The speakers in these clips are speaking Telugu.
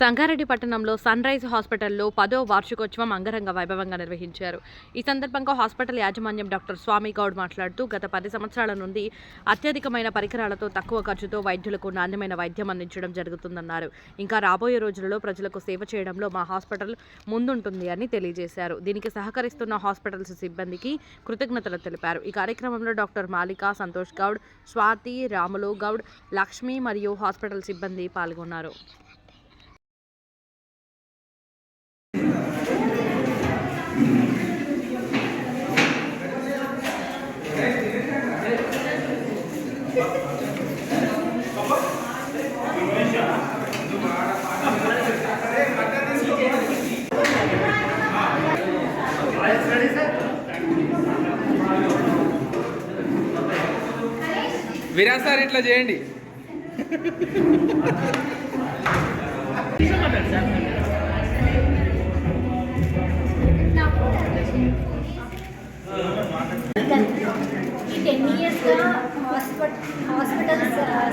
సంగారెడ్డి పట్టణంలో సన్ రైజ్ హాస్పిటల్లో పదో వార్షికోత్సవం అంగరంగ వైభవంగా నిర్వహించారు. ఈ సందర్భంగా హాస్పిటల్ యాజమాన్యం డాక్టర్ స్వామి గౌడ్ మాట్లాడుతూ గత పది సంవత్సరాల నుండి అత్యధికమైన పరికరాలతో తక్కువ ఖర్చుతో వైద్యులకు నాణ్యమైన వైద్యం అందించడం జరుగుతుందన్నారు. ఇంకా రాబోయే రోజులలో ప్రజలకు సేవ చేయడంలో మా హాస్పిటల్ ముందుంటుంది అని తెలియజేశారు. దీనికి సహకరిస్తున్న హాస్పిటల్స్ సిబ్బందికి కృతజ్ఞతలు తెలిపారు. ఈ కార్యక్రమంలో డాక్టర్ మాలిక సంతోష్ గౌడ్ స్వాతి రాములు గౌడ్ లక్ష్మి మరియు హాస్పిటల్ సిబ్బంది పాల్గొన్నారు. విరాజ్ సార్ ఇట్లా చేయండి. Hospital hospital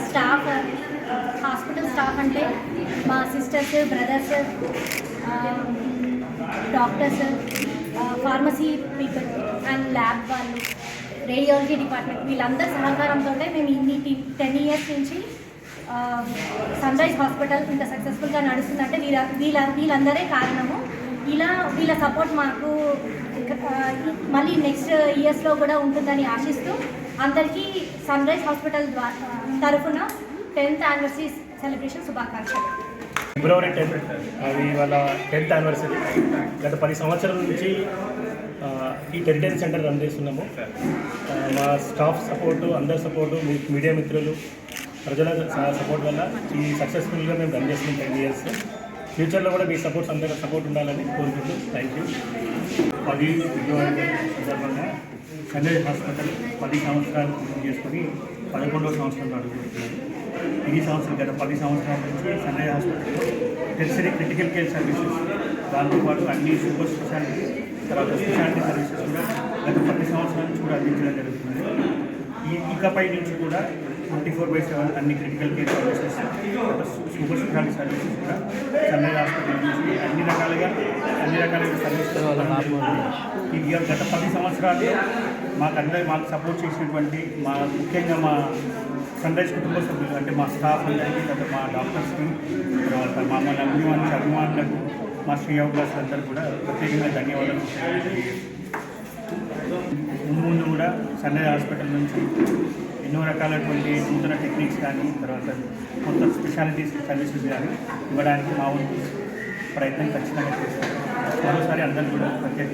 staff hospital staff అంటే మా sisters brothers doctors pharmacy people and lab వాళ్ళు రేడియాలజీ డిపార్ట్మెంట్ వీళ్ళందరి సహకారంతో మేము ఇన్ని టెన్ ఇయర్స్ నుంచి సన్ రైజ్ హాస్పిటల్ ఇంత సక్సెస్ఫుల్గా నడుస్తుందంటే వీళ్ళ వీళ్ళ వీళ్ళందరే కారణము ఇలా వీళ్ళ సపోర్ట్ మాకు మళ్ళీ నెక్స్ట్ ఇయర్స్లో కూడా ఉంటుందని ఆశిస్తూ అందరికీ సన్ రైజ్ హాస్పిటల్ ద్వారా తరఫున టెన్త్ యానివర్సరీ సెలబ్రేషన్ శుభాకాంక్షలు. ఫిబ్రవరి టెన్త్ అది వాళ్ళ టెన్త్ యానివర్సరీ గత పది సంవత్సరాల నుంచి ఈ టెరిటరీ సెంటర్ రన్ చేస్తున్నాము. మా స్టాఫ్ సపోర్టు అందరి సపోర్టు మీడియా మిత్రులు ప్రజల సపోర్ట్ వల్ల ఈ సక్సెస్ఫుల్గా మేము రన్ చేస్తున్నాం టెన్ ఇయర్స్ ఫ్యూచర్లో కూడా మీ సపోర్ట్స్ అందరూ సపోర్ట్ ఉండాలని కోరుకుంటూ థ్యాంక్ యూ. పది సందర్భంగా సంజయ్ హాస్పిటల్ పది సంవత్సరాలు పూర్తి చేసుకొని పదకొండవ సంవత్సరం అడుగుతున్నాను ఈ సంవత్సరం గత పది సంవత్సరాల నుంచి సంజయ్ హాస్పిటల్లో టెరిసరీ క్రిటికల్ కేర్ సర్వీసెస్ దాంతోపాటు అన్ని సూపర్ స్పెషాలిటీ తర్వాత స్పెషాలిటీ సర్వీసెస్ కూడా గత పది సంవత్సరాల నుంచి కూడా అందించడం జరుగుతుంది. ఈ ఇకపై నుంచి కూడా ట్వంటీ ఫోర్ బై సెవెన్ అన్ని critical care services super speciality services కూడా సంజయ్ హాస్పిటల్ నుంచి అన్ని రకాలుగా అన్ని రకాలుగా సర్వీసెస్ ఈ గత పది సంవత్సరాల్లో మాకు అందరి మాకు సపోర్ట్ చేసినటువంటి మా ముఖ్యంగా మా సన్ రైజ్ కుటుంబ సభ్యులు అంటే మా స్టాఫ్ అందరికీ తర్వాత మా డాక్టర్స్కి తర్వాత మా మన అభిమానులు అభిమానులకు మా శ్రీయోగాస్ అందరూ కూడా ప్రత్యేకంగా ధన్యవాదాలు ముందు ముందు కూడా సన్నయ్య హాస్పిటల్ నుంచి ఎన్నో రకాలైనటువంటి నూతన టెక్నిక్స్ కానీ తర్వాత కొత్త స్పెషాలిటీస్ సర్వీసెస్ కానీ ఇవ్వడానికి మా ప్రయత్నం ఖచ్చితంగా చేస్తాం. మరోసారి అందరూ కూడా ప్రత్యేక